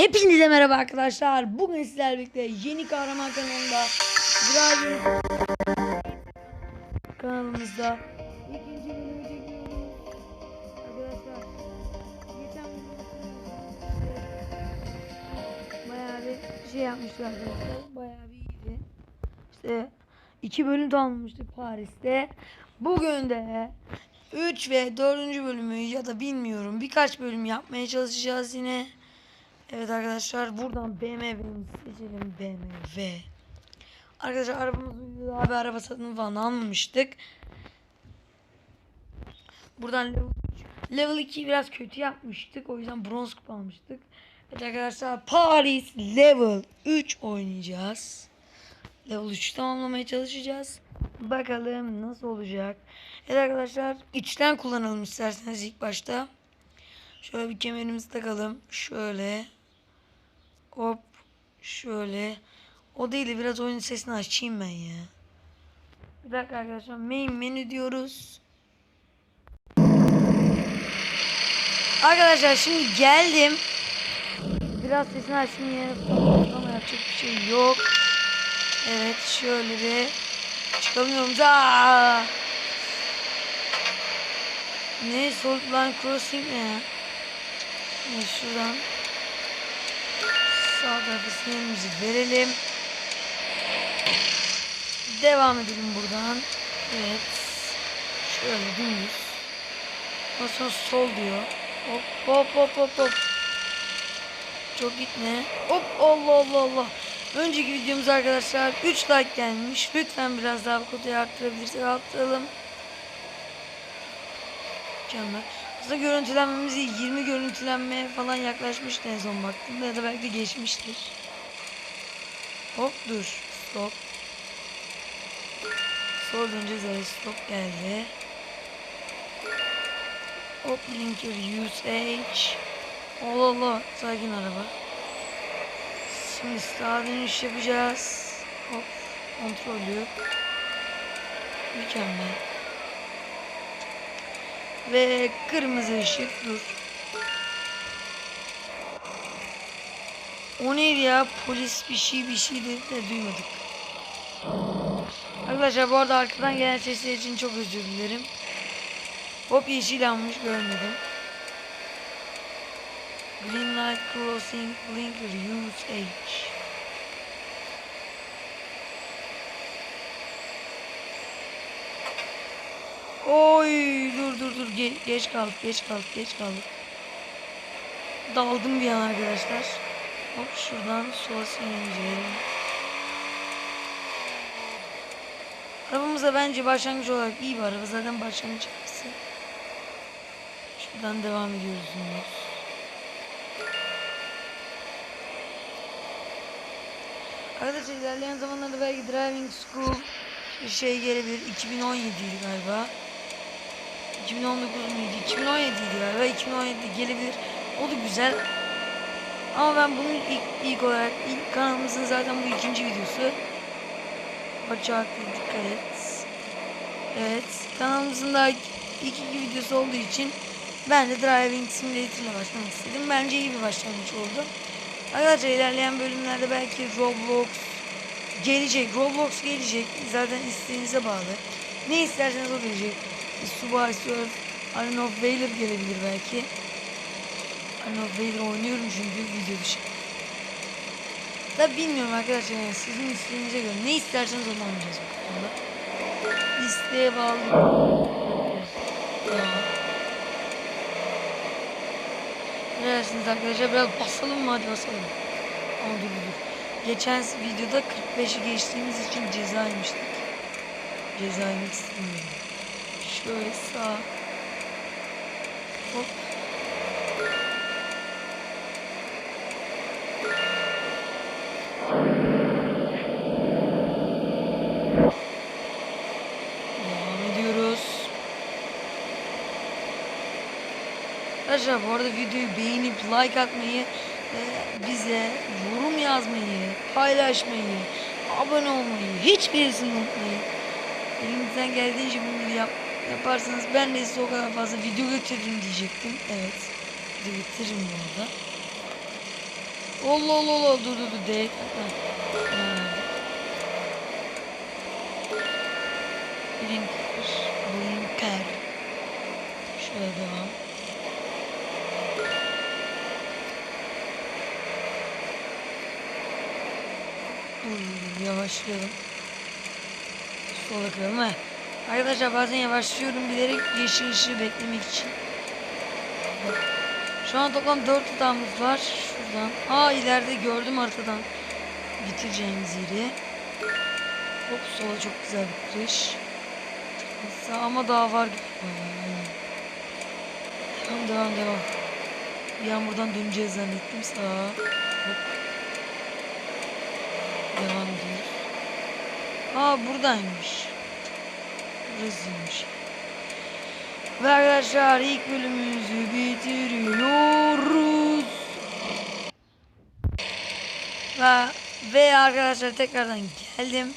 Hepinize merhaba arkadaşlar. Bugün sizlerle birlikte yeni kahraman kanalında Driving kanalımızda ikinci bölümü çekiyoruz. Arkadaşlar geçen bayağı bir şey yapmışlar arkadaşlar. Bayağı bir iyiydi. İşte iki bölüm tamamlamıştık Paris'te. Bugün de 3 ve 4. bölümü ya da bilmiyorum birkaç bölüm yapmaya çalışacağız yine. Evet arkadaşlar buradan BMW'mizi seçelim BMW. Arkadaşlar arabamızı daha bir araba satın falan almamıştık. Buradan level 3. Level 2'yi biraz kötü yapmıştık. O yüzden bronz kupa almıştık. Evet arkadaşlar Paris level 3 oynayacağız. Level 3 tamamlamaya çalışacağız. Bakalım nasıl olacak. Evet arkadaşlar içten kullanalım isterseniz ilk başta. Şöyle bir kemerimizi takalım. Şöyle. Hop. Şöyle. O değil de biraz oyunun sesini açayım ben ya. Bir dakika arkadaşlar. Main menü diyoruz. Arkadaşlar şimdi geldim. Biraz sesini açtım yine ama yapacak bir şey yok. Evet şöyle bir çıkamıyorum da. Ne Salt Line Crossing ne ya? Evet, şuradan sağ tarafa sinyalimizi verelim. Devam edelim buradan. Evet. Şöyle dümdüz. Sonra sol diyor. Hop hop hop hop hop. Çok gitme. Hop Allah Allah Allah. Önceki videomuz arkadaşlar 3 like gelmiş. Lütfen biraz daha bu kutuyu arttırabilirsek arttıralım. Mükemmel. Aslında görüntülenmemiz iyi. 20 görüntülenmeye falan yaklaşmıştı en son baktığımda ya da belki de geçmiştir. Hop dur. Stop. Sol döneceğiz evet stop geldi. Hop linker H. Allah Allah sakin araba. Şimdi sağa dönüş yapacağız. Hop kontrolü. Mükemmel. Ve kırmızı ışık dur. O neydi ya? Polis bir şey bir şey dedi de duymadık. Arkadaşlar bu arada arkadan gelen sesler için çok özür dilerim. Hop yeşil yanmış görmedim. Green light crossing blinker use H. Oy dur dur dur Ge geç kaldık geç kaldık geç kaldık. Daldım bir an arkadaşlar. Hop şuradan sola sinyalimizi verelim. Arabamız bence başlangıç olarak iyi bir araba. Zaten başlangıç arabası. Şuradan devam ediyoruz dümdüz. Arkadaşlar ilerleyen zamanlarda belki Driving School şey gelebilir. 2017 idi galiba. 2019 muydu? 2017 idi galiba. 2017 gelebilir. O da güzel. Ama ben bunun ilk, ilk olarak ilk kanalımızın zaten bu ikinci videosu. Bacak dikkat et. Evet. Kanalımızın daha ilk iki videosu olduğu için ben de Driving Simulator ile başlamak istedim. Bence iyi bir başlangıç oldu. Arkadaşlar ilerleyen bölümlerde belki Roblox gelecek. Roblox gelecek. Zaten isteğinize bağlı. Ne isterseniz o gelecek. Subway Surf, Iron of gelebilir belki. Iron of oynuyorum çünkü video dışı. Da bilmiyorum arkadaşlar yani sizin isteğinize göre ne isterseniz onu oynayacağız bu. İsteğe bağlı. Ne dersiniz arkadaşlar biraz basalım mı hadi basalım. Ama dur dur. Geçen videoda 45'i geçtiğimiz için ceza yemiştik. Ceza yemek istemiyorum. Şöyle sağ. Hop. Arkadaşlar bu arada videoyu beğenip like atmayı, bize yorum yazmayı, paylaşmayı, abone olmayı hiçbirisini unutmayın. Elimizden geldiğince bunları yap, yaparsanız ben de size o kadar fazla video götürürüm diyecektim. Evet. Video getiririm bu arada. Allah Allah Allah dur dur dur değil. Blinker. Blinker. Şöyle devam. Dur, yavaşlayalım. Sola kıralım he. Arkadaşlar bazen yavaşlıyorum bilerek yeşil ışığı beklemek için. Şu an toplam 4 hatamız var. Şuradan. Aa ileride gördüm haritadan. Bitireceğimiz yeri. Hop sola çok güzel bir kırış. Sağ ama daha var. Devam devam devam. Bir an buradan döneceğiz zannettim. Sağa. Hop. Devam ediyoruz. Aa buradaymış. Burasıymış. Ve arkadaşlar ilk bölümümüzü bitiriyoruz. Ve, ve arkadaşlar tekrardan geldim.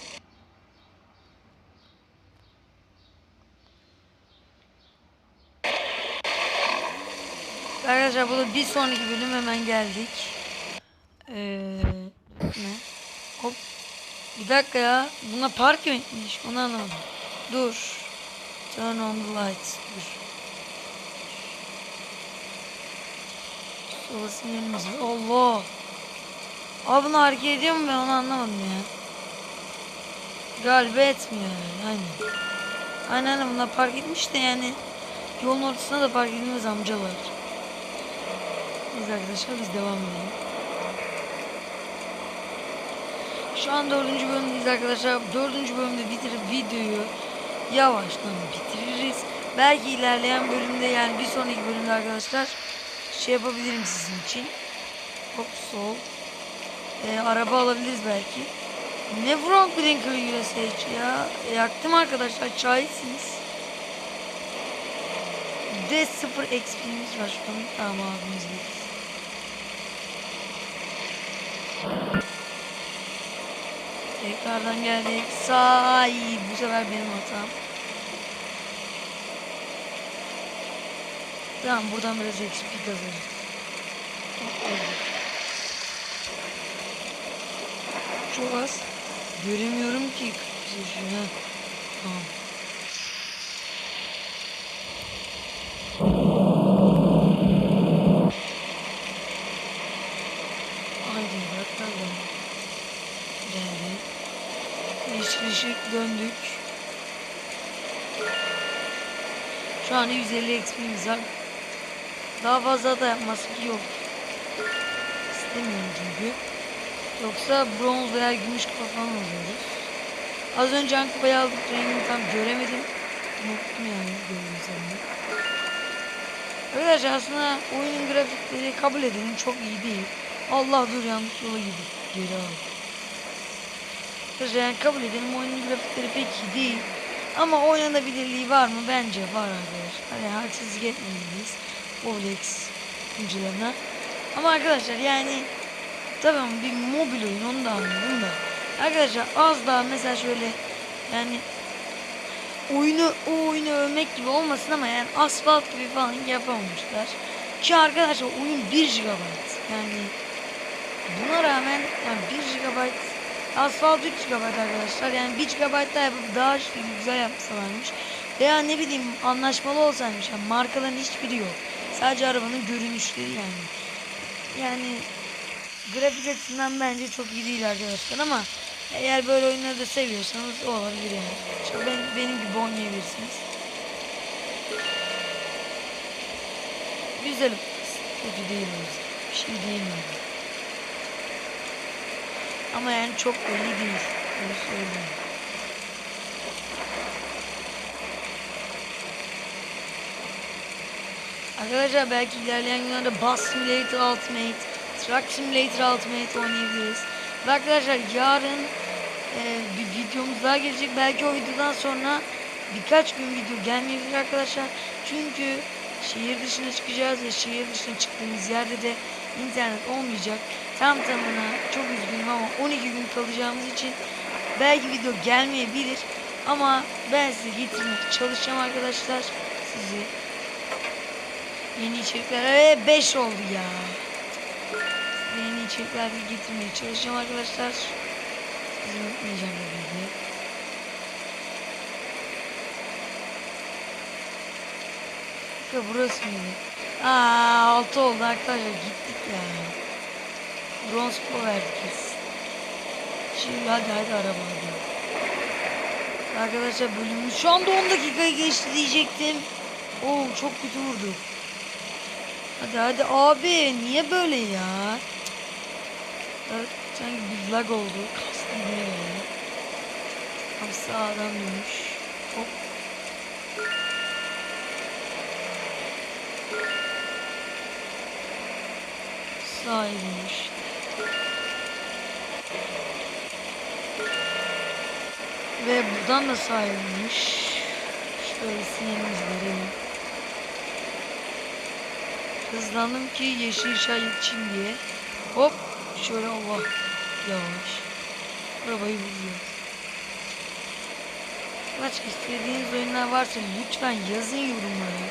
Arkadaşlar bu da bir sonraki bölüm hemen geldik. Ee, ne? Hop. Bir dakika ya. Buna park yönetmiş. Onu anlamadım. Dur. Turn on the lights. Dur. Sola sinyalimiz var. Allah. Abi bunu hareket ediyor mu ben onu anlamadım ya. Galiba etmiyor yani. Aynen. Aynen aynen bunlar park etmiş de yani yolun ortasına da park edilmez amcalar. Biz arkadaşlar biz devam edelim. Şu an dördüncü bölümdeyiz arkadaşlar. Dördüncü bölümde bitirip videoyu yavaştan bitiririz. Belki ilerleyen bölümde yani bir sonraki bölümde arkadaşlar şey yapabilirim sizin için. Hop sol. Ee, araba alabiliriz belki. Ne Frank Blinker USH ya? Yaktım arkadaşlar şahitsiniz. D 0 XP'miz var şu an. Tamam abimiz Tekrardan geldik. Sağ iyi. Bu sefer benim hatam. Tamam buradan biraz XP kazanırız. Çok az. Göremiyorum ki. Tamam. Haydi bakalım. Geldi. Işık döndük. Şu an 150 XP'miz var. Daha fazla da yapması yok. İstemiyorum çünkü. Yoksa bronz veya gümüş kupa falan alıyoruz. Az önce hangi kupayı aldık rengini tam göremedim. Unuttum yani gördüğüm zaman. Arkadaşlar aslında oyunun grafikleri kabul edelim çok iyi değil. Allah dur yanlış yola girdik. Geri al. Arkadaşlar yani kabul edelim oyunun grafikleri pek iyi değil. Ama oynanabilirliği var mı? Bence var arkadaşlar. Yani haksızlık etmemeliyiz. Oblex oyuncularına. Ama arkadaşlar yani Tamam bir mobil oyun onu da anladım da. Arkadaşlar az daha mesela şöyle yani oyunu o oyunu övmek gibi olmasın ama yani asfalt gibi falan yapamamışlar. Ki arkadaşlar oyun 1 GB yani buna rağmen yani 1 GB asfalt 3 GB arkadaşlar yani 1 GB daha yapıp daha güzel yapsalarmış veya ne bileyim anlaşmalı olsaymış yani markaların hiçbiri yok sadece arabanın görünüşleri yani yani grafik açısından bence çok iyi değil arkadaşlar ama eğer böyle oyunları da seviyorsanız olabilir yani. İşte ben, benim gibi oynayabilirsiniz. Güzel. Kötü değil o. Bir şey değil yani. Ama yani çok iyi değil. Onu söyleyeyim. Arkadaşlar belki ilerleyen günlerde Bus Simulator Ultimate Truck Simulator Ultimate oynayabiliriz. Ve arkadaşlar yarın e, bir videomuz daha gelecek. Belki o videodan sonra birkaç gün video gelmeyebilir arkadaşlar. Çünkü şehir dışına çıkacağız ve şehir dışına çıktığımız yerde de internet olmayacak. Tam tamına çok üzgünüm ama 12 gün kalacağımız için belki video gelmeyebilir. Ama ben size getirmeye çalışacağım arkadaşlar. Sizi yeni içerikler ve 5 oldu ya. Yeni içerikler getirmeye çalışacağım arkadaşlar. Sizi unutmayacağım tabii ki. Burası mıydı? Aa altı oldu arkadaşlar gittik ya. Bronz verdik biz. Şimdi hadi hadi araba hadi. Arkadaşlar bölümümüz şu anda 10 dakikayı geçti diyecektim. Oo çok kötü vurdu. Hadi hadi abi niye böyle ya? Evet, sanki bir lag oldu. Kastım yine geldi. Tam sağdan dönmüş. Dönmüş. Ve buradan da dönmüş. Şöyle sinyalimizi verelim. Hızlandım ki yeşil ışığa yetişeyim diye. Hop. Şöyle Allah. Yavaş. Arabayı vuruyor. Başka istediğiniz oyunlar varsa lütfen yazın yorumlara.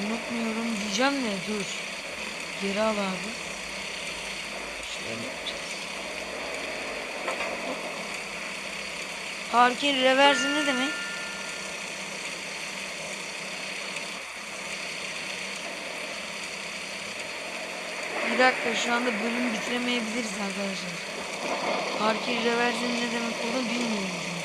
Unutmuyorum diyeceğim de dur. Geri al abi. Şöyle yapacağız. Reversi ne demek? Bir dakika şu anda bölüm bitiremeyebiliriz arkadaşlar. Parkur reversin ne demek olduğunu bilmiyorum. çünkü.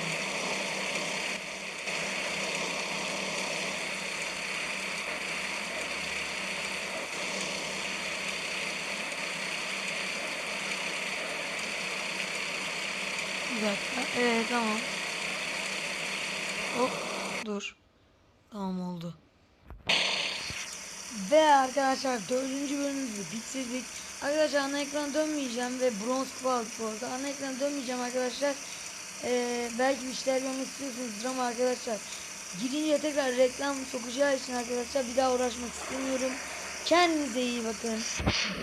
Bir dakika. Evet tamam. Hop dur. Tamam oldu. Ve arkadaşlar dördüncü bölümümüzü bitirdik. Arkadaşlar ana ekran dönmeyeceğim ve bronz kupa aldık bu arada. Ana ekran dönmeyeceğim arkadaşlar. Ee, belki bir şeyler görmek istiyorsunuzdur ama arkadaşlar girince tekrar reklam sokacağı için arkadaşlar bir daha uğraşmak istemiyorum. Kendinize iyi bakın.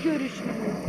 Görüşürüz.